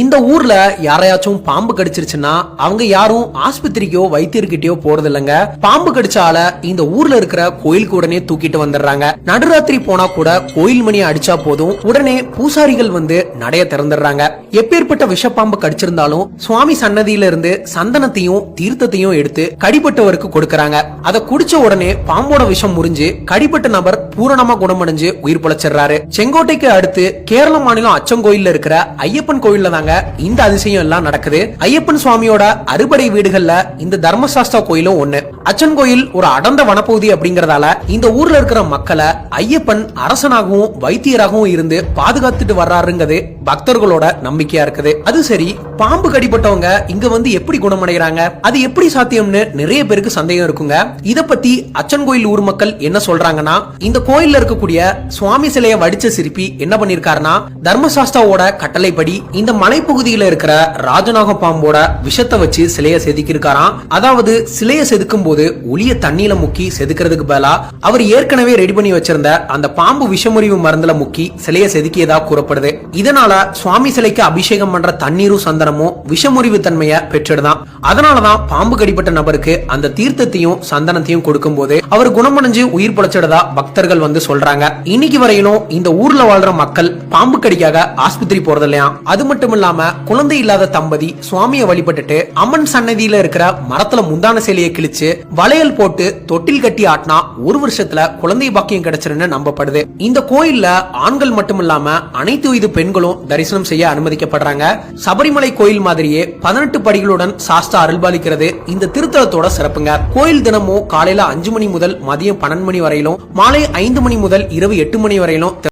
இந்த ஊர்ல யாரையாச்சும் பாம்பு கடிச்சிருச்சுன்னா அவங்க யாரும் ஆஸ்பத்திரிக்கோ வைத்தியர்கிட்டயோ போறது இல்லைங்க பாம்பு கடிச்சால இந்த ஊர்ல இருக்கிற கோயிலுக்கு உடனே தூக்கிட்டு வந்துடுறாங்க. நடுராத்திரி போனா கூட கோயில் மணி அடிச்சா போதும் உடனே பூசாரிகள் வந்து நடைய திறந்துடுறாங்க. எப்பேற்பட்ட விஷப்பாம்பு கடிச்சிருந்தாலும் சுவாமி சன்னதியில இருந்து சந்தனத்தையும் தீர்த்தத்தையும் எடுத்து கடிப்பட்டவருக்கு கொடுக்கறாங்க. அதை குடிச்ச உடனே பாம்போட விஷம் முறிஞ்சு கடிப்பட்ட நபர் பூரணமா குணமடைஞ்சு உயிர் பிழைச்சிடுறாரு. செங்கோட்டைக்கு அடுத்து கேரள மாநிலம் அச்சங்கோயில்ல இருக்கிற ஐயப்பன் கோயில்ல தான் சொல்றாங்க. இந்த அதிசயம் எல்லாம் நடக்குது. ஐயப்பன் சுவாமியோட அறுபடை வீடுகள்ல இந்த தர்மசாஸ்தா கோயிலும் ஒண்ணு. அச்சன் கோயில் ஒரு அடர்ந்த வனப்பகுதி அப்படிங்கறதால இந்த ஊர்ல இருக்கிற மக்களை ஐயப்பன் அரசனாகவும் வைத்தியராகவும் இருந்து பாதுகாத்துட்டு வர்றாருங்கிறது பக்தர்களோட நம்பிக்கையா இருக்குது. அது சரி பாம்பு கடிப்பட்டவங்க இங்க வந்து எப்படி குணமடைகிறாங்க? அது எப்படி சாத்தியம்னு நிறைய பேருக்கு சந்தேகம் இருக்குங்க. இத பத்தி அச்சன் கோயில் ஊர் மக்கள் என்ன சொல்றாங்கன்னா இந்த கோயில்ல இருக்கக்கூடிய சுவாமி சிலையை வடிச்ச சிற்பி என்ன பண்ணிருக்காருன்னா தர்மசாஸ்தாவோட கட்டளைப்படி இந்த மலைப்பகுதியில இருக்கிற ராஜநாக பாம்போட விஷத்தை வச்சு சிலையை செதுக்கியிருக்காராம். அதாவது சிலையை செதுக்கும் போது ஒளிய தண்ணியில முக்கி செதுக்கிறதுக்கு பதிலா அவர் ஏற்கனவே ரெடி பண்ணி வச்சிருந்த அந்த பாம்பு விஷமுறிவு மருந்துல முக்கி சிலையை செதுக்கியதா கூறப்படுது. இதனால சுவாமி சிலைக்கு அபிஷேகம் பண்ற தண்ணீரும் சந்த சந்தனமும் விஷமுறிவு தன்மையை பெற்றிடுதான். அதனாலதான் பாம்பு கடிப்பட்ட நபருக்கு அந்த தீர்த்தத்தையும் சந்தனத்தையும் கொடுக்கும் போது அவர் குணமடைஞ்சு உயிர் பிழைச்சிடதா பக்தர்கள் வந்து சொல்றாங்க. இன்னைக்கு வரையிலும் இந்த ஊர்ல வாழ்ற மக்கள் பாம்பு கடிக்காக ஆஸ்பத்திரி போறது இல்லையா? அது மட்டும் இல்லாம குழந்தை இல்லாத தம்பதி சுவாமியை வழிபட்டுட்டு அம்மன் சன்னதியில இருக்கிற மரத்துல முந்தான சேலையை கிழிச்சு வளையல் போட்டு தொட்டில் கட்டி ஆட்டினா ஒரு வருஷத்துல குழந்தை பாக்கியம் கிடைச்சிருன்னு நம்பப்படுது. இந்த கோயில்ல ஆண்கள் மட்டும் இல்லாம அனைத்து வயது பெண்களும் தரிசனம் செய்ய அனுமதிக்கப்படுறாங்க. சபரிமலை கோயில் மாதிரியே பதினெட்டு படிகளுடன் சாஸ்தா அருள்பாலிக்கிறது. இந்த திருத்தலத்தோட சிறப்புங்க. கோயில் தினமும் காலையில அஞ்சு மணி முதல் மதியம் பன்னெண்டு மணி வரையிலும் மாலை ஐந்து மணி முதல் இரவு எட்டு மணி வரையிலும்